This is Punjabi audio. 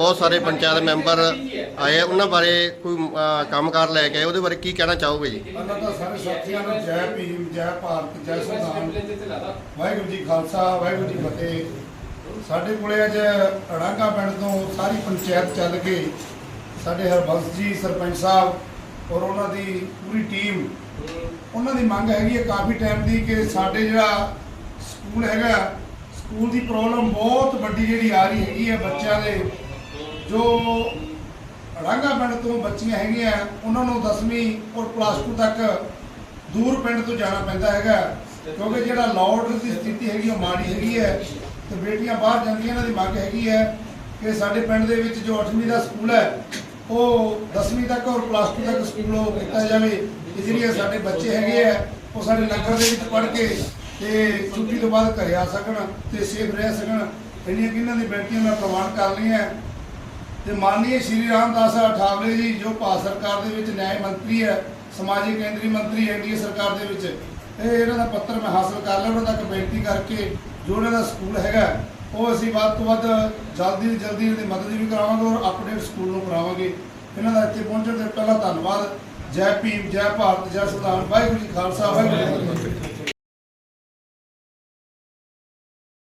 ਬਹੁਤ ਸਾਰੇ ਪੰਚਾਇਤ ਮੈਂਬਰ ਆਏ ਆ, ਉਹਨਾਂ ਬਾਰੇ ਕੋਈ ਅਹ, ਕੰਮਕਾਰ ਲੈ ਕੇ ਆਏ। ਉਹਦੇ ਬਾਰੇ ਕੀ ਕਹਿਣਾ ਚਾਹੋਗੇ ਜੀ? ਅੱਲਾਹ ਦਾ ਸਾਰੇ ਸਾਥੀਆਂ ਨੂੰ ਜੈ ਭੀਮ ਜੈ ਭਾਰਤ ਜੈ ਸੰਵਿਧਾਨ ਵਾਹਿਗੁਰੂ ਜੀ ਖਾਲਸਾ ਵਾਹਿਗੁਰੂ ਜੀ ਫਤਿਹ। ਸਾਡੇ ਕੋਲੇ ਅੱਜ ਅੜਾਂਗਾ ਪਿੰਡ ਤੋਂ ਸਾਰੀ ਪੰਚਾਇਤ ਚੱਲ ਕੇ ਸਾਡੇ ਹਰਬੰਸ ਜੀ ਸਰਪੰਚ ਸਾਹਿਬ ਔਰ ਉਹਨਾਂ ਦੀ ਪੂਰੀ ਟੀਮ ਉਹਨਾਂ ਦੀ ਮੰਗ ਹੈਗੀ ਹੈ ਕਾਫੀ ਟਾਈਮ ਦੀ ਕਿ ਸਾਡੇ ਜਿਹੜਾ ਸਕੂਲ ਹੈਗਾ ਸਕੂਲ ਦੀ ਪ੍ਰੋਬਲਮ ਬਹੁਤ ਵੱਡੀ ਜਿਹੜੀ ਆ ਰਹੀ ਹੈਗੀ ਹੈ ਬੱਚਿਆਂ ਦੇ। ਜੋ ਰਾਂਗਾ ਪਿੰਡ ਤੋਂ ਬੱਚੀਆਂ ਹੈਗੀਆਂ, ਉਹਨਾਂ ਨੂੰ 10ਵੀਂ ਔਰ ਪਲੱਸ 2 ਤੱਕ ਦੂਰ ਪਿੰਡ ਤੋਂ ਜਾਣਾ ਪੈਂਦਾ ਹੈਗਾ। ਕਿਉਂਕਿ ਜਿਹੜਾ ਲਾਰਡ ਦੀ ਸਥਿਤੀ ਹੈਗੀ, ਉਹ ਮਾੜੀ ਹੈਗੀ ਹੈ ਤੇ ਬੇਟੀਆਂ ਬਾਹਰ ਜਾਂਦੀਆਂ, ਇਹਨਾਂ ਦੀ ਮੰਗ ਹੈਗੀ ਹੈ ਕਿ ਸਾਡੇ ਪਿੰਡ ਦੇ ਵਿੱਚ ਜੋ 8ਵੀਂ ਦਾ ਸਕੂਲ ਹੈ, ਉਹ 10ਵੀਂ ਤੱਕ ਔਰ ਪਲੱਸ 2 ਤੱਕ ਸਕੂਲ ਉਹ ਕੀਤਾ ਜਾਵੇ। ਤੇ ਜਿਹੜੀਆਂ ਸਾਡੇ ਬੱਚੇ ਹੈਗੇ ਆ ਉਹ ਸਾਡੇ ਨਗਰ ਦੇ ਵਿੱਚ ਪੜ੍ਹ ਕੇ ਤੇ ਛੁੱਟੀ ਤੋਂ ਬਾਅਦ ਘਰੇ ਆ ਸਕਣ ਤੇ ਸੇਫ ਰਹਿ ਸਕਣ। ਇੰਨੀਆਂ ਕਿੰਨਾਂ ਦੀ ਬੇਟੀਆਂ ਮੈਂ ਪ੍ਰਵਾਨ ਕਰ ਲਈਆਂ। ਤੇ ਮਾਨਨੀय ਸ਼੍ਰੀ ਰਾਮਦਾਸ ਅਠਾਵਲੇ ਜੀ, ਜੋ ਭਾਰਤ ਸਰਕਾਰ ਦੇ ਵਿੱਚ ਨਿਆਂ ਮੰਤਰੀ ਹੈ, ਸਮਾਜਿਕ ਕੇਂਦਰੀ ਮੰਤਰੀ ਐਨਡੀਏ ਸਰਕਾਰ ਦੇ ਵਿੱਚ ਇਹ ਇਹਨਾਂ ਦਾ ਪੱਤਰ ਮੈਂ ਹਾਸਲ ਕਰ ਲਿਆ, ਉਹਨਾਂ ਤੱਕ ਬੇਨਤੀ ਕਰਕੇ ਜੋ ਇਹਨਾਂ ਦਾ ਸਕੂਲ ਹੈਗਾ, ਉਹ ਅਸੀਂ ਵੱਧ ਤੋਂ ਵੱਧ ਜਲਦੀ ਤੋਂ ਜਲਦੀ ਇਹਨਾਂ ਦੀ ਮਦਦ ਵੀ ਕਰਾਵਾਂਗੇ ਔਰ ਅਪਡੇਟ ਸਕੂਲ ਨੂੰ ਕਰਾਵਾਂਗੇ। ਇਹਨਾਂ ਦਾ ਇੱਥੇ ਪਹੁੰਚਣ ਦੇ ਪਹਿਲਾਂ ਧੰਨਵਾਦ। ਜੈ ਭੀਮ, ਜੈ ਭਾਰਤ, ਜੈ ਸੰਵਿਧਾਨ ਵਾਹਿਗੁਰੂ ਜੀ ਖਾਲਸਾ, ਵਾਹਿਗੁਰੂ ਜੀ ਫਤਿਹ।